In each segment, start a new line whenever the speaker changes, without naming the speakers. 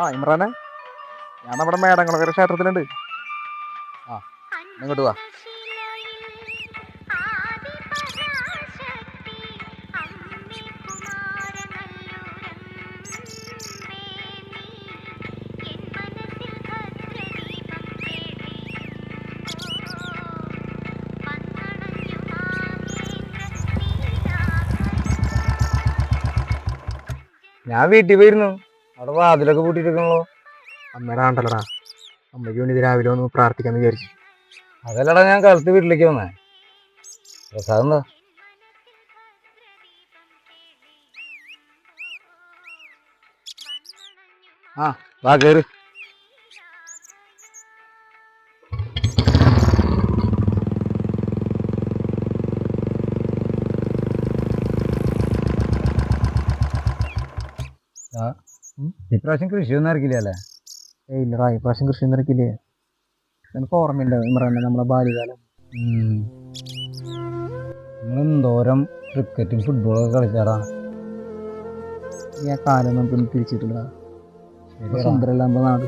ആ ഇമ്രാനെ. ഞാൻ നമ്മുടെ മേടങ്ങളൊക്കെ ക്ഷേത്രത്തിലുണ്ട്. ആ ഇങ്ങോട്ട് വാ.
ഞാൻ വീട്ടിൽ പോയിരുന്നു. അവിടെ വാതിലൊക്കെ പൂട്ടിയിരിക്കണല്ലോ
അമ്മയുടെ ആണ്ടല്ലടാ. അമ്മയ്ക്ക് വേണ്ടി ഇത് രാവിലെ ഒന്ന് പ്രാർത്ഥിക്കാന്ന് വിചാരിച്ചു.
അതല്ലടാ ഞാൻ കാലത്ത് വീട്ടിലേക്ക് വന്നേ. പ്രസാദം എന്താ? ആ വാ കേറ്. ഇപ്രാവശ്യം കൃഷിയൊന്നും ഇറക്കില്ല അല്ലേ
ഏയ് ഇല്ലടാ ഇപ്രാവശ്യം പ്രാവശ്യം കൃഷി ഇറക്കില്ലേ എനിക്ക് ഓർമ്മയുണ്ട് ഇമ്രാന്റെ നമ്മളെ ബാല്യകാലം.
നമ്മളെന്തോരം ക്രിക്കറ്റും ക്രിക്കറ്റും ഫുട്ബോളൊക്കെ കളിച്ചാടാ.
ഈ ആ കാലം നമുക്കൊന്നും തിരിച്ചിട്ടില്ല സുന്ദരല്ലാമ്പ നാട്.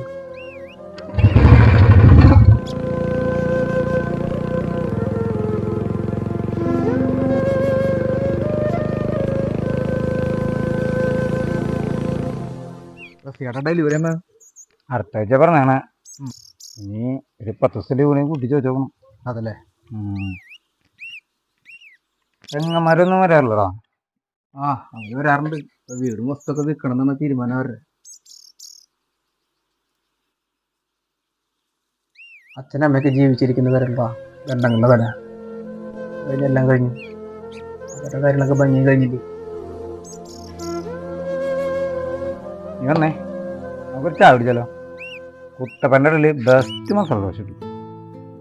ഡെലിവറി എന്നാ
അടുത്ത ആഴ്ച പറഞ്ഞാണ് ഇനി ഒരു പത്ത് ദിവസത്തെ ലീവ് കൂട്ടി ചോദിച്ചോക്കണം
അതല്ലേ?
പെങ്ങന്മാരൊന്നും വരാറില്ലടാ.
ആ അങ്ങനെ വരാറുണ്ട്. വീടും വസ്തുക്കെ വിൽക്കണം എന്നാണ് തീരുമാനം അവരുടെ. അച്ഛനമ്മയൊക്കെ ജീവിച്ചിരിക്കുന്നവരല്ലോ ബന്ധങ്ങളുടെ വില അതിലെല്ലാം കഴിഞ്ഞു. അവരുടെ കാര്യങ്ങളൊക്കെ ഭംഗി കഴിഞ്ഞില്ലേ?
നീ വന്നേ. നമുക്കൊരു ചായ കുടിച്ചാലോ? കുത്തപ്പന്റെ ഇടയിൽ ബെസ്റ്റ് മസാല ദോശ കിട്ടും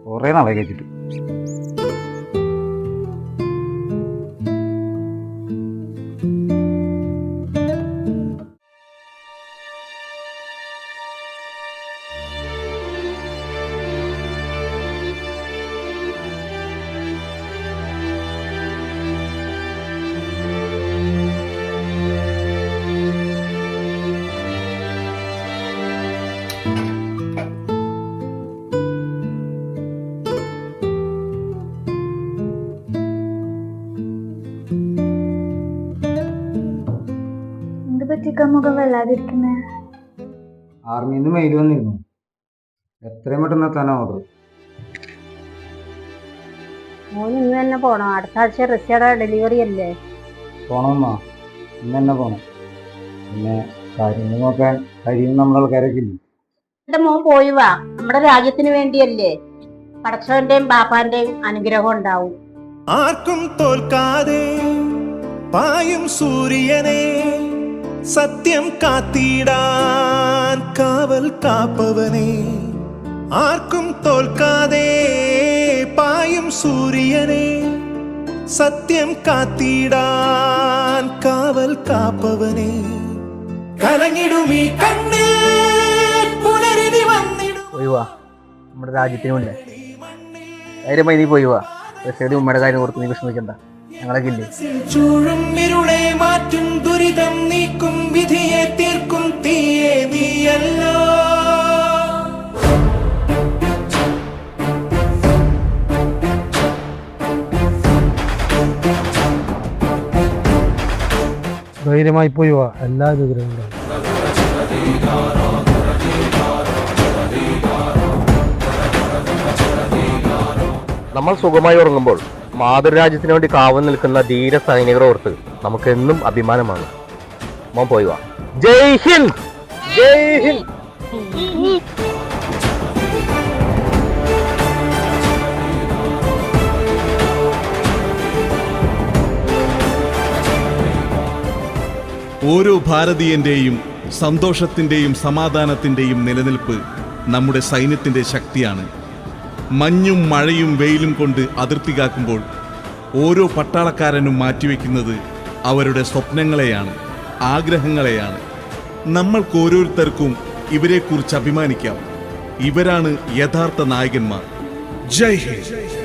കുറേ നാളെ കഴിച്ചിട്ട്.
പറ്റിക്ക മുഖം
വല്ലാതിരിക്കുന്നേ. ആർമിന്ന് മെയിൽ വന്നിരുന്നു. എത്രയും പെട്ടെന്ന് എത്താനാ ഓർഡർ
മോന് ഇന്ന് തന്നെ പോണം. അടുത്ത ആഴ്ച റഷ്യയുടെ ഡെലിവറി അല്ലേ?
പോണമെന്നാ ഇന്ന് തന്നെ പോണം. പിന്നെ കാര്യങ്ങൾ നോക്കാൻ കഴിയും നമ്മുടെ ആൾക്കാരൊക്കെ ഇല്ലേ?
എന്റെ മോൻ പോയി വാ. നമ്മുടെ രാജ്യത്തിന് വേണ്ടിയല്ലേ. പടച്ചവന്റെയും ബാപ്പാന്റെയും അനുഗ്രഹം ഉണ്ടാവും.
ആർക്കും തോൽക്കാതെ പായും സൂര്യനെ സത്യം കാത്തിടാൻ കാവൽ കാപ്പവനെ. ആർക്കും തോൽക്കാതെ പായും സൂര്യനെ. സത്യം കാത്തിടാൻ കാവൽ കാപ്പവനെ. കലങ്ങിടുമീ കണ്ണിൽ പുലരിതി വന്നിടും.
നമ്മുടെ രാജ്യത്തിന് വേണ്ടി ധൈര്യമായി നീ പോയി വാ. റഷ്യയുടെ ഉമ്മയുടെ കാര്യം ഓർത്ത് നീ വിഷമിക്കണ്ട. ഞങ്ങളെ ഇല്ലേ?
ചൂഴും ഇരുളെ മാറ്റും ദുരിതം നീക്കും
ധൈര്യമായി പോയി വാ. എല്ലാ വിഗ്രഹങ്ങളും.
നമ്മൾ സുഖമായി ഉറങ്ങുമ്പോൾ മാതൃരാജ്യത്തിന് വേണ്ടി കാവൽ നിൽക്കുന്ന ധീര സൈനികരെ ഓർത്ത് നമുക്ക് എന്നും അഭിമാനമാണ്. മോൻ പോയി വാ. ജയ് ഹിന്ദ്! ജയ് ഹിന്ദ്!
ഓരോ ഭാരതീയന്റെയും സന്തോഷത്തിന്റെയും സമാധാനത്തിന്റെയും നിലനിൽപ്പ് നമ്മുടെ സൈന്യത്തിന്റെ ശക്തിയാണ്. മഞ്ഞും മഴയും വെയിലും കൊണ്ട് അതിർത്തി കാക്കുമ്പോൾ ഓരോ പട്ടാളക്കാരനും മാറ്റിവെക്കുന്നത് അവരുടെ സ്വപ്നങ്ങളെയാണ് ആഗ്രഹങ്ങളെയാണ്. നമ്മൾക്ക് ഓരോരുത്തർക്കും ഇവരെക്കുറിച്ച് അഭിമാനിക്കാം. ഇവരാണ് യഥാർത്ഥ നായകന്മാർ. ജയ് ഹിന്ദ്.